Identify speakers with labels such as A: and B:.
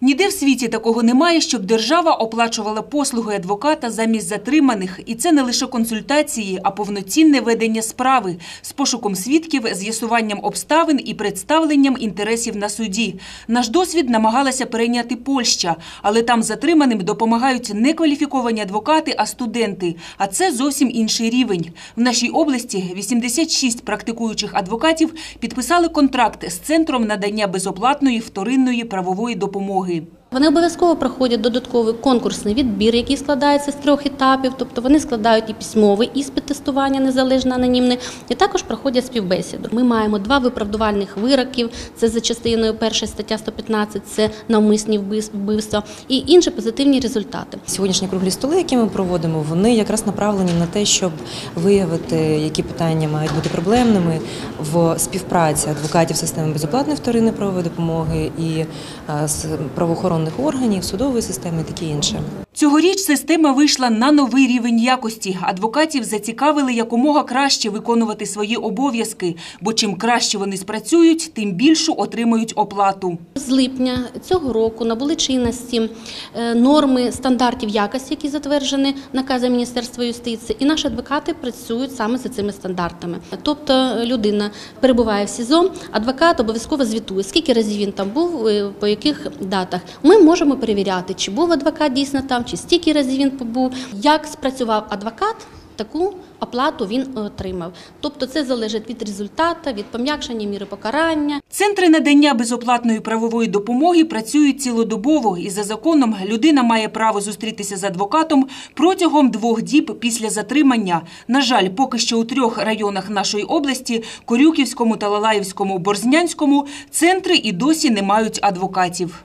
A: Ніде в світі такого немає, щоб держава оплачувала послуги адвоката замість затриманих. І це не лише консультації, а повноцінне ведення справи з пошуком свідків, з'ясуванням обставин і представленням інтересів на суді. Наш досвід намагалася перейняти Польща, але там затриманим допомагають не кваліфіковані адвокати, а студенти. А це зовсім інший рівень. В нашій області 86 практикуючих адвокатів підписали контракт з центром надання безоплатної вторинної правової допомоги.
B: him Вони обов'язково проходять додатковий конкурсний відбір, який складається з трьох етапів. Тобто вони складають і письмовий іспит тестування незалежно анонімне, і також проходять співбесіду. Ми маємо два виправдувальних вироків. Це за частиною першої стаття 115, це навмисні вбивс- вбивства, і інші позитивні результати.
C: Сьогоднішні круглі столи, які ми проводимо, вони якраз направлені на те, щоб виявити, які питання мають бути проблемними в співпраці адвокатів системи безоплатної вторинної правової допомоги і е, з правоохоронних органів, судової системи таке інше.
A: Цьогоріч система вийшла на новий рівень якості. Адвокатів зацікавили якомога краще виконувати свої обов'язки, бо чим краще вони спрацюють, тим більшу отримають оплату.
B: З липня цього року набули чинності е, норми стандартів якості, які затверджені наказом Міністерства юстиції, і наші адвокати працюють саме за цими стандартами. Тобто людина перебуває в СІЗО, адвокат обов'язково звітує, скільки разів він там був, е, по яких датах. Ми можемо перевіряти, чи був адвокат дійсно там, чи стільки разів він побув, як спрацював адвокат. Таку оплату він отримав. Тобто це залежить від результату, від пом'якшення міри покарання.
A: Центри надання безоплатної правової допомоги працюють цілодобово, і за законом людина має право зустрітися з адвокатом протягом двох діб після затримання. На жаль, поки що у трьох районах нашої області – Корюківському, Талалаївському, Борзнянському – центри і досі не мають адвокатів.